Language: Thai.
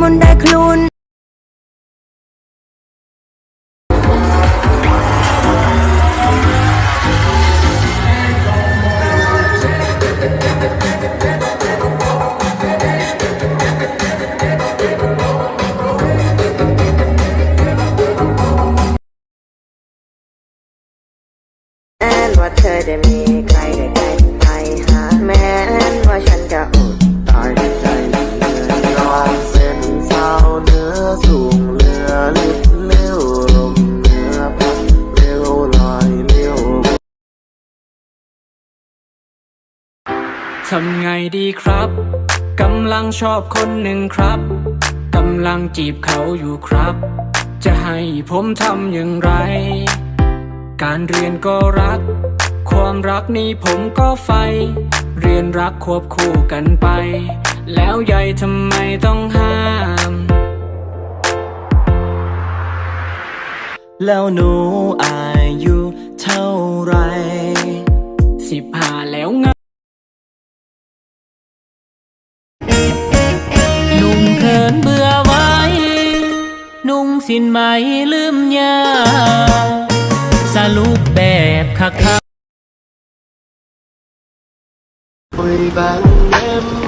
rừng vì môn đại khôn แม้นว่าเธอได้มี อสูงเรือลิบเลี้ยวลมเนือพัดเลี้ยวลอยเลี้ยวทำไงดีครับ กำลังชอบคนหนึ่งครับ กำลังจีบเขาอยู่ครับ จะให้ผมทำอย่างไร การเรียนก็รัก ความรักนี้ผมก็ไฟ เรียนรักควบคู่กันไป แล้วใหญ่ทำไมต้องห้า แล้วหนูอายุเท่าไร สิบห้าแล้วไงนุ่งเขินเบื่อไว้ นุ่งสินไหมลืมยาสรุปแบบคักๆ Ôi bạn em đến